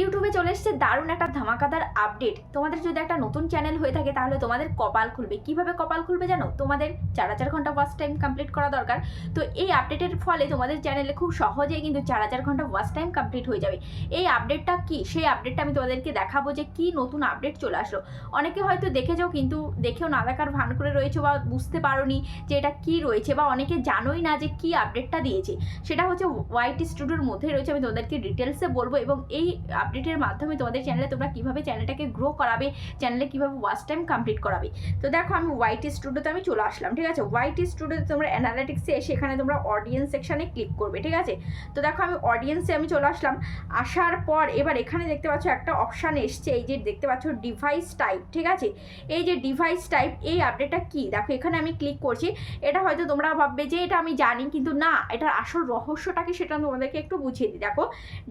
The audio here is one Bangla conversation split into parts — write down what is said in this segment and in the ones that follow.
ইউটিউবে চলে এসেছে দারুণ একটা ধামাকাদার আপডেট। তোমাদের যদি একটা নতুন চ্যানেল হয়ে থাকে, তাহলে তোমাদের কপাল খুলবে। কীভাবে কপাল খুলবে জানো? তোমাদের চার হাজার ঘণ্টা ওয়াচ টাইম কমপ্লিট করা দরকার। তো এই আপডেটের ফলে তোমাদের চ্যানেলে খুব সহজেই কিন্তু চার হাজার ঘণ্টা ওয়াচ টাইম কমপ্লিট হয়ে যাবে। এই আপডেটটা কি? সেই আপডেটটা আমি তোমাদেরকে দেখাবো যে কি নতুন আপডেট চলে আসলো। অনেকে হয়তো দেখেছ কিন্তু দেখেও না দেখার ভান করে রয়েছে বা বুঝতে পারোনি যে এটা কি রয়েছে বা অনেকে জানোই না যে কি আপডেটটা দিয়েছে। সেটা হচ্ছে হোয়াইট স্টুডিওর মধ্যে রয়েছে। আমি তোমাদেরকে ডিটেলসে বলব এবং এই আপডেটের মাধ্যমে তোমাদের চ্যানেলে তোমরা কীভাবে চ্যানেলটাকে গ্রো করাবে চ্যানেলে কীভাবে ওয়াচ টাইম কমপ্লিট করাবে। তো দেখো আমি হোয়াইট স্টুডিওতে আমি চলে আসলাম, ঠিক আছে? হোয়াইট স্টুডিওতে তোমরা অ্যানালিটিক্সে এসে এখানে তোমরা অডিয়েন্স সেকশানে ক্লিক করবে, ঠিক আছে? তো দেখো আমি অডিয়েন্সে আমি চলে আসলাম, আসার পর এবার এখানে দেখতে পাচ্ছ একটা অপশান এসছে, এই যে দেখতে পাচ্ছ ডিভাইস টাইপ ঠিক আছে? এই যে ডিভাইস টাইপ এই আপডেটটা কি? দেখো এখানে আমি ক্লিক করছি, এটা হয়তো তোমরা ভাববে যে এটা আমি জানি, কিন্তু না, এটার আসল রহস্যটাকে সেটা তোমাদেরকে একটু বুঝিয়ে দিই। দেখো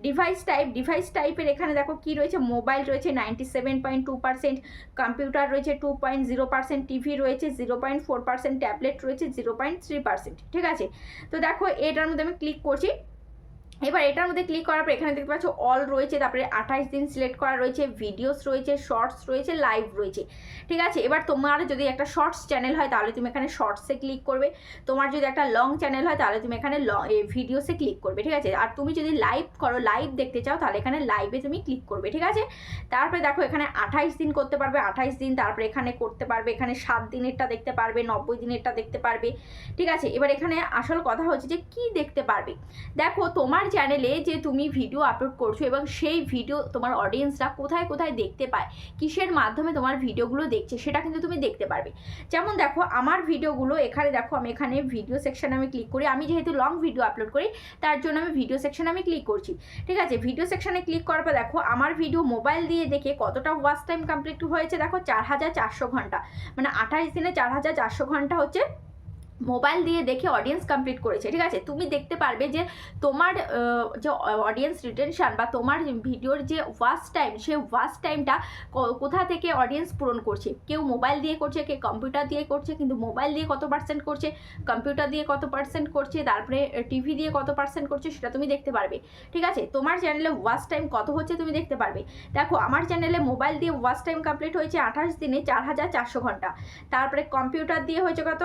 ডিভাইস টাইপ ডিভাইস টাইপের এখানে দেখো কি রয়েছে? মোবাইল রয়েছে ninety seven point two percent computer রয়েছে two point zero percent TV রয়েছে zero point four percent tablet রয়েছে জিরো পয়েন্ট থ্রি পার্সেন্ট ঠিক আছে? তো দেখো এটার মধ্যে আমি ক্লিক করছি। এবার এটার মধ্যে ক্লিক করার পর এখানে দেখতে পাচ্ছ অল রয়েছে, তারপরে আঠাশ দিন সিলেক্ট করা রয়েছে ভিডিওস রয়েছে শর্টস রয়েছে লাইভ রয়েছে। ঠিক আছে? এবার তোমার যদি একটা শর্টস চ্যানেল হয়, তাহলে তুমি এখানে শর্টসে ক্লিক করবে। তোমার যদি একটা লং চ্যানেল হয়, তাহলে তুমি এখানে ভিডিওসে ক্লিক করবে। ঠিক আছে? আর তুমি যদি লাইভ করো লাইভ দেখতে চাও, তাহলে এখানে লাইভে তুমি ক্লিক করবে। ঠিক আছে? তারপরে দেখো, এখানে আঠাইশ দিন করতে পারবে, আঠাইশ দিন, তারপরে এখানে করতে পারবে, এখানে সাত দিনেরটা দেখতে পারবে, নব্বই দিনেরটা দেখতে পারবে। ঠিক আছে? এবার এখানে আসল কথা হচ্ছে যে, কি দেখতে পারবে? দেখো, তোমার চ্যানেলে যে তুমি ভিডিও আপলোড করছ এবং সেই ভিডিও তোমার অডিয়েন্সরা কোথায় কোথায় দেখতে পায়, কিসের মাধ্যমে তোমার ভিডিওগুলো দেখছে, সেটা কিন্তু তুমি দেখতে পারবে। যেমন দেখো, আমার ভিডিওগুলো এখানে দেখো, আমি এখানে ভিডিও সেকশানে আমি ক্লিক করি। আমি যেহেতু লং ভিডিও আপলোড করি, তার জন্য আমি ভিডিও সেকশানে আমি ক্লিক করছি। ঠিক আছে? ভিডিও সেকশানে ক্লিক করার পর দেখো, আমার ভিডিও মোবাইল দিয়ে দেখে কতটা ওয়াচ টাইম কমপ্লিট হয়েছে দেখো, চার হাজার চারশো ঘণ্টা। মানে আঠাশ দিনে চার হাজার চারশো ঘণ্টা হচ্ছে মোবাইল দিয়ে দেখে অডিয়েন্স কমপ্লিট করেছে, ঠিক আছে? তুমি দেখতে পারবে যে তোমার যে অডিয়েন্স রিটেনশান বা তোমার ভিডিওর যে ওয়াচ টাইম সেই ওয়াচ টাইমটা কোথা থেকে অডিয়েন্স পূরণ করছে? কেউ মোবাইল দিয়ে করছে, কেউ কম্পিউটার দিয়ে করছে, কিন্তু মোবাইল দিয়ে কত পার্সেন্ট করছে? কম্পিউটার দিয়ে কত পার্সেন্ট করছে? তারপরে টিভি দিয়ে কত পার্সেন্ট করছে? সেটা তুমি দেখতে পারবে, ঠিক আছে? তোমার চ্যানেলে ওয়াচ টাইম কত হচ্ছে তুমি দেখতে পারবে। দেখো, আমার চ্যানেলে মোবাইল দিয়ে ওয়াচ টাইম কমপ্লিট হয়েছে আঠাশ দিনে চার হাজার চারশো ঘণ্টা। তারপরে কম্পিউটার দিয়ে হয়েছে কত?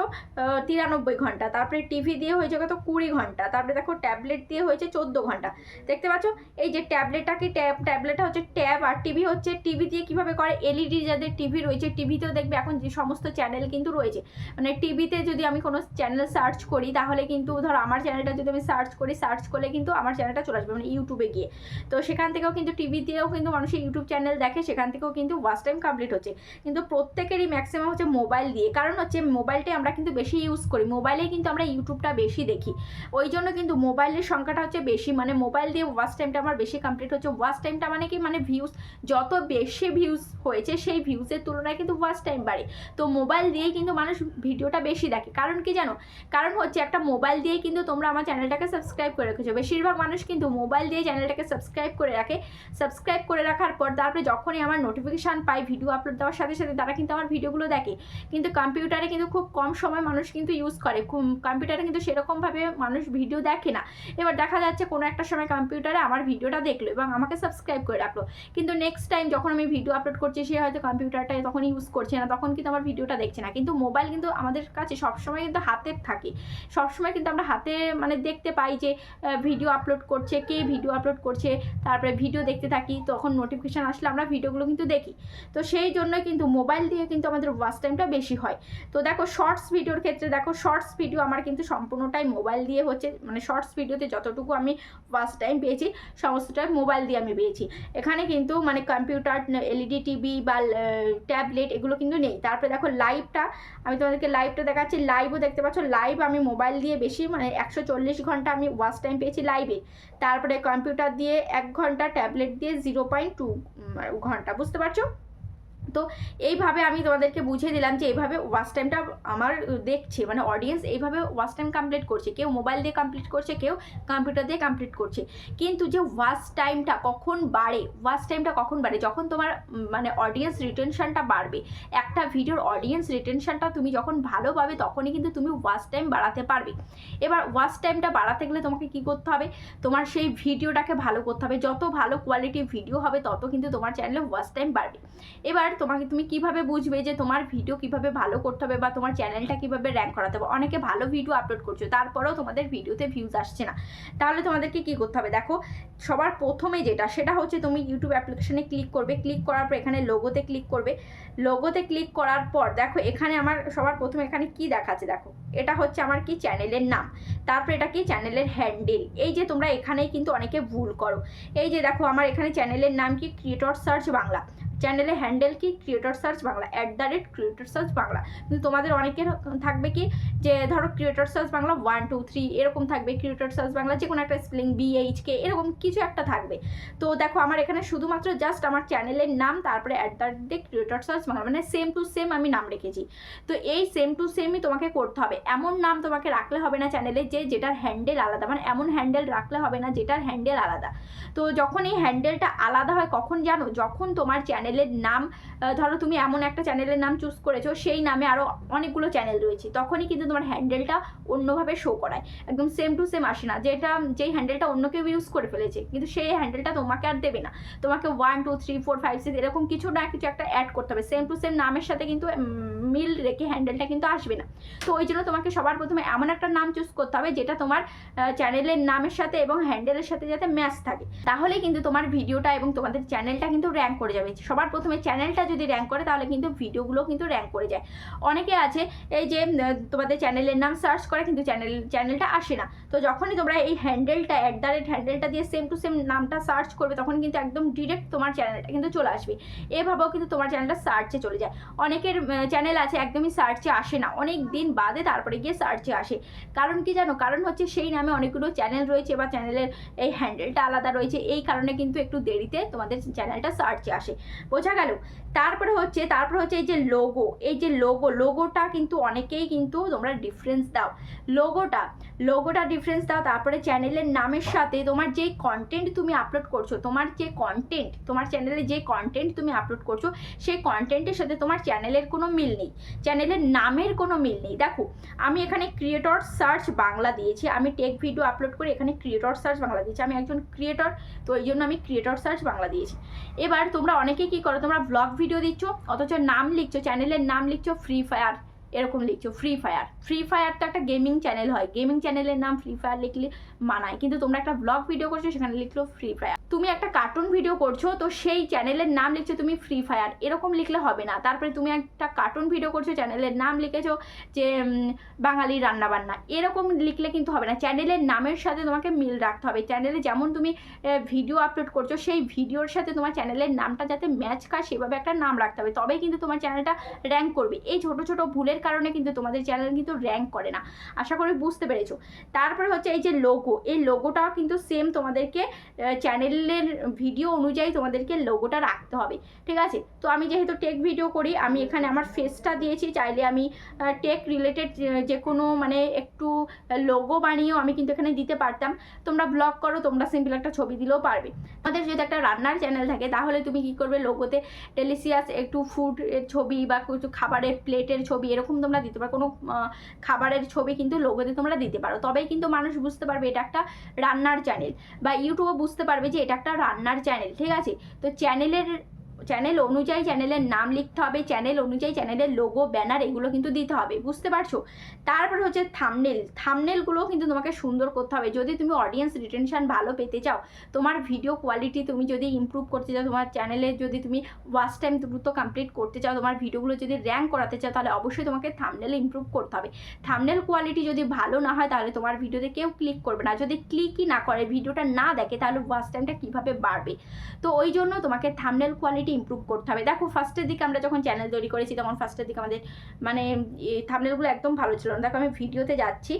তিরানব্বই ঘণ্টা, তারপরে টিভি দিয়ে হয়েছে কত কুড়ি ঘণ্টা, তারপরে দেখো ট্যাবলেট দিয়ে হয়েছে চোদ্দ ঘণ্টা। দেখতে পাচ্ছ? এই যে ট্যাবলেটটাকে ট্যাব ট্যাবলেটটা হচ্ছে ট্যাব আর টিভি হচ্ছে টিভি দিয়ে কীভাবে করে? এলইডি যাদের টিভি রয়েছে টিভিতেও দেখবে এখন যে সমস্ত চ্যানেল কিন্তু রয়েছে। মানে টিভিতে যদি আমি কোনো চ্যানেল সার্চ করি, তাহলে কিন্তু ধরো আমার চ্যানেলটা যদি আমি সার্চ করি সার্চ করলে কিন্তু আমার চ্যানেলটা চলে আসবে মানে ইউটিউবে গিয়ে। তো সেখান থেকেও কিন্তু টিভি দিয়েও কিন্তু মানুষের ইউটিউব চ্যানেল দেখে, সেখান থেকেও কিন্তু ওয়াচ টাইম কমপ্লিট হচ্ছে। কিন্তু প্রত্যেকেরই ম্যাক্সিমাম হচ্ছে মোবাইল দিয়ে। কারণ হচ্ছে মোবাইলটাই আমরা কিন্তু বেশি ইউজ করি। মোবাইলে কিন্তু আমরা ইউটিউবটা বেশি দেখি। ওই জন্য কিন্তু মোবাইলের সংখ্যাটা হচ্ছে বেশি। মানে মোবাইল দিয়ে ওয়াচ টাইমটা আমার বেশি কমপ্লিট হচ্ছে। ওয়াচ টাইমটা মানে কি? মানে ভিউজ যত বেশি ভিউজ হয়েছে, সেই ভিউজের তুলনায় কিন্তু ওয়াচ টাইম বাড়ে। তো মোবাইল দিয়েই কিন্তু মানুষ ভিডিওটা বেশি দেখে। কারণ কি জানো? কারণ হচ্ছে একটা মোবাইল দিয়েই কিন্তু তোমরা আমার চ্যানেলটাকে সাবস্ক্রাইব করে রেখেছো। বেশিরভাগ মানুষ কিন্তু মোবাইল দিয়ে চ্যানেলটাকে সাবস্ক্রাইব করে রাখে। সাবস্ক্রাইব করে রাখার পর তারপরে যখনই আমার নোটিফিকেশান পাই ভিডিও আপলোড দেওয়ার সাথে সাথে তারা কিন্তু আমার ভিডিওগুলো দেখে। কিন্তু কম্পিউটারে কিন্তু খুব কম সময় মানুষ কিন্তু ইউজ করে। কম্পিউটারে কিন্তু সেরকমভাবে মানুষ ভিডিও দেখে না। এবার দেখা যাচ্ছে কোনো একটা সময় কম্পিউটারে আমার ভিডিওটা দেখল এবং আমাকে সাবস্ক্রাইব করে রাখল। কিন্তু নেক্সট টাইম যখন আমি ভিডিও আপলোড করছি, সে হয়তো কম্পিউটারটা তখন ইউজ করছে না, তখন কিন্তু আমার ভিডিওটা দেখছে না। কিন্তু মোবাইল কিন্তু আমাদের কাছে সবসময় কিন্তু হাতের থাকে। সবসময় কিন্তু আমরা হাতে মানে দেখতে পাই যে ভিডিও আপলোড করছে, কে ভিডিও আপলোড করছে, তারপরে ভিডিও দেখতে থাকি, তখন নোটিফিকেশান আসলে আমরা ভিডিওগুলো কিন্তু দেখি। তো সেই জন্য কিন্তু মোবাইল দিয়ে কিন্তু আমাদের ওয়াচ টাইমটা বেশি হয়। তো দেখো শর্টস ভিডিওর ক্ষেত্রে দেখো শর্টস ভিডিও আমার কিন্তু সম্পূর্ণটাই মোবাইল দিয়ে হচ্ছে মানে শর্টস ভিডিওতে যতটুকু আমি ফার্স্ট টাইম পেয়েছি, সমস্তটাই মোবাইল দিয়ে আমি পেয়েছি। এখানে কিন্তু মানে কম্পিউটার এলইডি টিভি বা ট্যাবলেট এগুলো কিন্তু নেই। তারপরে দেখো লাইভটা আমি তোমাদেরকে লাইভটা দেখাচ্ছি। লাইভও দেখতে পাচ্ছ লাইভ আমি মোবাইল দিয়ে বেশি মানে একশো চল্লিশ ঘণ্টা আমি ওয়াচ টাইম পেয়েছি লাইভে তারপরে কম্পিউটার দিয়ে এক ঘণ্টা ট্যাবলেট দিয়ে জিরো পয়েন্ট টু ঘণ্টা, বুঝতে পারছ? তো এইভাবে আমি তোমাদেরকে বুঝিয়ে দিলাম যে এইভাবে ওয়াচ টাইমটা আমার দেখছে মানে অডিয়েন্স এইভাবে ওয়াচ টাইম কমপ্লিট করছে, কেউ মোবাইল দিয়ে কমপ্লিট করছে, কেউ কম্পিউটার দিয়ে কমপ্লিট করছে। কিন্তু যে ওয়াচ টাইমটা কখন বাড়ে ওয়াচ টাইমটা কখন বাড়ে? যখন তোমার মানে অডিয়েন্স রিটেনশনটা বাড়বে, একটা ভিডিওর অডিয়েন্স রিটেনশনটা তুমি যখন ভালো পাবে, তখনই কিন্তু তুমি ওয়াচ টাইম বাড়াতে পারবে। এবার ওয়াচ টাইমটা বাড়াতে গেলে তোমাকে কি করতে হবে? তোমার সেই ভিডিওটাকে ভালো করতে হবে। যত ভালো কোয়ালিটির ভিডিও হবে, তত কিন্তু তোমার চ্যানেলে ওয়াচ টাইম বাড়বে। এবার তোমাকে তুমি কীভাবে বুঝবে যে তোমার ভিডিও কীভাবে ভালো করতে হবে বা তোমার চ্যানেলটা কীভাবে র্যাঙ্ক করাতে হবে? অনেকে ভালো ভিডিও আপলোড করছ, তারপরেও তোমাদের ভিডিওতে ভিউজ আসছে না। তাহলে তোমাদেরকে কি করতে হবে? দেখো, সবার প্রথমে যেটা, সেটা হচ্ছে তুমি ইউটিউব অ্যাপ্লিকেশনে ক্লিক করবে। ক্লিক করার পর এখানে লোগোতে ক্লিক করবে। লোগোতে ক্লিক করার পর, দেখো, এখানে আমার সবার প্রথমে এখানে কি দেখাচ্ছে? দেখো, এটা হচ্ছে আমার কি চ্যানেলের নাম। তারপর এটা কি চ্যানেলের হ্যান্ডেল এই যে তোমরা এখানেই কিন্তু অনেকে ভুল করো। এই যে দেখো, আমার এখানে চ্যানেলের নাম কি? ক্রিয়েটর সার্চ বাংলা চ্যানেলে হ্যান্ডেল কি? Creator search Bangla at the rate creator search Bangla কিন্তু তোমাদের অনেকের থাকবে কি? যে ধরো creator search Bangla one two three এরকম থাকবে ক্রিয়েটর সার্চ বাংলা যে কোনো একটা স্পেলিং বিএইচকে এরকম কিছু একটা থাকবে। তো দেখো আমার এখানে শুধুমাত্র জাস্ট আমার চ্যানেলের নাম, তারপরে at the rate creator search Bangla মানে সেম টু সেম আমি নাম রেখেছি। তো এই সেম টু সেমই তোমাকে করতে হবে। এমন নাম তোমাকে রাখলে হবে না চ্যানেলে যে যেটার হ্যান্ডেল আলাদা মানে এমন হ্যান্ডেল রাখলে হবে না যেটার হ্যান্ডেল আলাদা। তো যখন এই হ্যান্ডেলটা আলাদা হয়, কখন জানো? যখন তোমার চ্যানেলের নাম ধরো তুমি এমন একটা চ্যানেলের নাম চুজ করেছ, সেই নামে আরও অনেকগুলো চ্যানেল রয়েছে। তখনই কিন্তু তোমার হ্যান্ডেলটা অন্যভাবে শো করায়। একদম সেম টু সেম আসে না। যেটা, যেই হ্যান্ডেলটা অন্য কেউ ইউজ করে ফেলেছে, কিন্তু সেই হ্যান্ডেলটা তোমাকে আর দেবে না। তোমাকে one two three four five six এরকম কিছু না, কিছু একটা অ্যাড করতে হবে। সেম টু সেম নামের সাথে কিন্তু মিল রেখে হ্যান্ডেলটা কিন্তু আসবে না। তো ওই জন্য তোমাকে সবার প্রথমে এমন একটা নাম চুজ করতে হবে, যেটা তোমার চ্যানেলের নামের সাথে এবং হ্যান্ডেলের সাথে যাতে ম্যাচ থাকে। তাহলে কিন্তু তোমার ভিডিওটা এবং তোমাদের চ্যানেলটা কিন্তু র্যাঙ্ক করে যাবে। সবার প্রথমে চ্যানেলটা যদি র্যাঙ্ক করে, তাহলে কিন্তু ভিডিওগুলো কিন্তু র্যাঙ্ক করে যায়। অনেকে আছে, এই যে তোমাদের চ্যানেলের নাম সার্চ করে, কিন্তু চ্যানেল চ্যানেলটা আসে না। তো যখনই তোমরা এই হ্যান্ডেলটা অ্যাট দ্য রেট হ্যান্ডেলটা দিয়ে সেম টু সেম নামটা সার্চ করবে, তখন কিন্তু একদম ডিরেক্ট তোমার চ্যানেলটা কিন্তু চলে আসবে। এভাবেও কিন্তু তোমার চ্যানেলটা সার্চে চলে যায়। অনেকের চ্যানেল আছে, একদমই সার্চে আসে না। অনেক দিন বাদে তারপরে গিয়ে সার্চে আসে। কারণ কি জানো? কারণ হচ্ছে সেই নামে অনেকগুলো চ্যানেল রয়েছে বা চ্যানেলের এই হ্যান্ডেলটা আলাদা রয়েছে। এই কারণে কিন্তু একটু দেরিতে তোমাদের চ্যানেলটা সার্চে আসে। বোঝা গেল? তারপরে হচ্ছে তারপরে হচ্ছে এই যে লোগো এই যে লোগো লোগোটা কিন্তু অনেকেই কিন্তু তোমরা ডিফারেন্স দাও। লোগোটা লোগোটা ডিফারেন্স দাও, তারপরে চ্যানেলের নামের সাথে তোমার যে কন্টেন্ট তুমি আপলোড করছ, তোমার যে কন্টেন্ট তোমার চ্যানেলে যে কন্টেন্ট তুমি আপলোড করছ, সেই কন্টেন্টের সাথে তোমার চ্যানেলের কোনো মিল নেই। চ্যানেলের নামের কোনো মিল নেই। দেখো, আমি এখানে ক্রিয়েটর সার্চ বাংলা দিয়েছি। আমি টেক ভিডিও আপলোড করে এখানে ক্রিয়েটর সার্চ বাংলা দিয়েছি। আমি একজন ক্রিয়েটর তো এই জন্য আমি ক্রিয়েটর সার্চ বাংলা দিয়েছি। এবার তোমরা অনেকে কি করো, তোমরা ব্লগ ভিডিও দিচ্ছ, অথচ নাম লিখছো চ্যানেলের নাম লিখছো ফ্রি ফায়ার এরকম লিখছো ফ্রি ফায়ার ফ্রি ফায়ার তো একটা গেমিং চ্যানেল হয়। গেমিং চ্যানেলের নাম ফ্রি ফায়ার লিখলে মানায়। কিন্তু তোমরা একটা ব্লগ ভিডিও করছ, সেখানে লিখলো ফ্রি ফায়ার তুমি একটা কার্টুন ভিডিও করছ, তো সেই চ্যানেলের নাম লিখছো তুমি ফ্রি ফায়ার এরকম লিখলে হবে না। তারপরে তুমি একটা কার্টুন ভিডিও করছ চ্যানেলের নাম লিখেছো যে বাঙালি রান্নাবান্না। এরকম লিখলে কিন্তু হবে না। চ্যানেলের নামের সাথে তোমাকে মিল রাখতে হবে। চ্যানেলে যেমন তুমি ভিডিও আপলোড করছ, সেই ভিডিওর সাথে তোমার চ্যানেলের নামটা যাতে ম্যাচ খায় সেভাবে একটা নাম রাখতে হবে। তবেই কিন্তু তোমার চ্যানেলটা র্যাঙ্ক করবে। এই ছোট ছোট ভুলের কারণে কিন্তু তোমাদের চ্যানেল কিন্তু র্যাঙ্ক করে না। আশা করি বুঝতে পেরেছ। তারপরে হচ্ছে এই যে লোগো এই লোগোটাও কিন্তু সেম তোমাদেরকে চ্যানেলের ভিডিও অনুযায়ী তোমাদেরকে লোগোটা রাখতে হবে, ঠিক আছে? তো আমি যেহেতু টেক ভিডিও করি, আমি এখানে আমার ফেসটা দিয়েছি, চাইলে আমি টেক রিলেটেড যে কোনো মানে একটু লোগো বানিয়েও আমি কিন্তু এখানে দিতে পারতাম। তোমরা ব্লগ করো, তোমরা সিম্পল একটা ছবি দিলেও পারবে। আমাদের যদি একটা রান্নার চ্যানেল থাকে, তাহলে তুমি কি করবে লোগোতে ডেলিসিয়াস একটু ফুড ছবি বা কিছু খাবারের প্লেটের ছবি, এরকম তোমরা দিতে পারো। কোনো খাবারের ছবি কিন্তু লোগোতে তোমরা দিতে পারো। তবেই কিন্তু মানুষ বুঝতে পারবে এটা একটা রান্নার চ্যানেল বা ইউটিউবও বুঝতে পারবে যে এটা একটা রান্নার চ্যানেল ঠিক আছে? তো চ্যানেলের চ্যানেল অনুযায়ী চ্যানেলের নাম লিখতে হবে চ্যানেল অনুযায়ী চ্যানেলের লোগো ব্যানার এগুলো কিন্তু দিতে হবে, বুঝতে পারছ? তারপর হচ্ছে থামনেল থামনেলগুলোও কিন্তু তোমাকে সুন্দর করতে হবে। যদি তুমি অডিয়েন্স রিটেনশন ভালো পেতে চাও, তোমার ভিডিও কোয়ালিটি তুমি যদি ইমপ্রুভ করতে চাও, তোমার চ্যানেলে যদি তুমি ওয়াচ টাইম দ্রুত কমপ্লিট করতে চাও, তোমার ভিডিওগুলো যদি র্যাঙ্ক করাতে চাও, তাহলে অবশ্যই তোমাকে থামনেল ইমপ্রুভ করতে হবে। থামনেল কোয়ালিটি যদি ভালো না হয়, তাহলে তোমার ভিডিওতে কেউ ক্লিক করবে না। যদি ক্লিকই না করে ভিডিওটা না দেখে, তাহলে ওয়াচ টাইমটা কীভাবে বাড়বে? তো ওই জন্য তোমাকে থামনেল কোয়ালিটি ইমপ্রুভ করতে হবে। দেখো ফার্স্টের দিকে আমরা যখন চ্যানেল তৈরি করেছি, তখন ফার্স্টের দিকে আমাদের মানে থামনেলগুলো একদম ভালো ছিল না। দেখো আমি ভিডিওতে যাচ্ছি।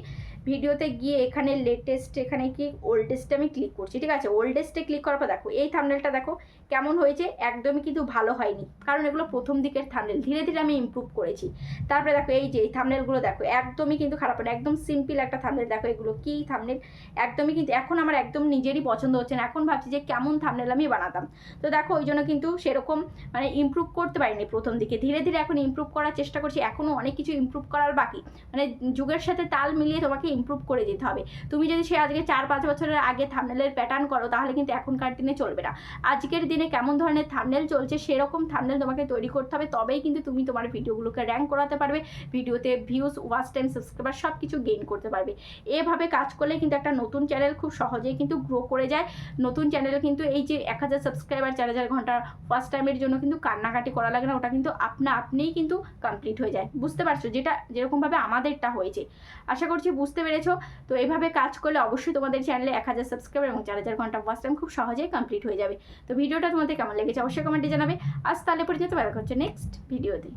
ভিডিওতে গিয়ে এখানে লেটেস্ট এখানে কি ওল্ডেস্টে আমি ক্লিক করছি, ঠিক আছে? ওল্ডেস্টে ক্লিক করার পর দেখো, এই থামনেলটা দেখো কেমন হয়েছে? একদমই কিন্তু ভালো হয়নি। কারণ এগুলো প্রথম দিকের থামনেল ধীরে ধীরে আমি ইমপ্রুভ করেছি। তারপরে দেখো, এই যে এই থামনেলগুলো দেখো, একদমই কিন্তু খারাপ না একদম সিম্পল একটা থামনেল দেখো এগুলো কি থামনেল একদমই কিন্তু এখন আমার একদম নিজেরই পছন্দ হচ্ছে না। এখন ভাবছি যে কেমন থামনেল আমি বানাতাম। তো দেখো, ওই জন্য কিন্তু সেরকম মানে ইমপ্রুভ করতে পারিনি প্রথম দিকে। ধীরে ধীরে এখন ইমপ্রুভ করার চেষ্টা করছি। এখনও অনেক কিছু ইমপ্রুভ করার বাকি। মানে যুগের সাথে তাল মিলিয়ে তোমাকে ইমপ্রুভ করে যেতে হবে। তুমি যদি সে আজকে চার, পাঁচ বছরের আগে থামনেলের প্যাটার্ন করো, তাহলে কিন্তু এখনকার দিনে চলবে না। আজকের দিনে কেমন ধরনের থামনেল চলছে, সেরকম থামনেল তোমাকে তৈরি করতে হবে, তবেই কিন্তু তুমি তোমার ভিডিওগুলোকে র্যাঙ্ক করাতে পারবে, ভিডিওতে ভিউজ ওয়াচ টাইম সাবস্ক্রাইবার সব কিছু গেইন করতে পারবে। এভাবে কাজ করলে কিন্তু একটা নতুন চ্যানেল খুব সহজেই কিন্তু গ্রো করে যায়। নতুন চ্যানেল কিন্তু এই যে এক হাজার সাবস্ক্রাইবার চার হাজার ঘণ্টা ফার্স্ট টাইমের জন্য কিন্তু কান্নাকাটি করা লাগে না, ওটা কিন্তু আপনা আপনিই কিন্তু কমপ্লিট হয়ে যায়। বুঝতে পারছ? যেটা যেরকমভাবে আমাদেরটা হয়েছে। আশা করছি বুঝতে পেরেছ? তো এইভাবে কাজ করলে অবশ্যই তোমাদের চ্যানেলে এক হাজার সাবস্ক্রাইবার এবং চার হাজার ঘণ্টা ফার্স্ট টাইম খুব সহজেই কমপ্লিট হয়ে যাবে। তো ভিডিওটা তোমাদের কেমন লেগেছে অবশ্যই কমেন্টে জানাবে। আজ তাহলে পর্যন্ত দেখা হচ্ছে নেক্সট ভিডিওতে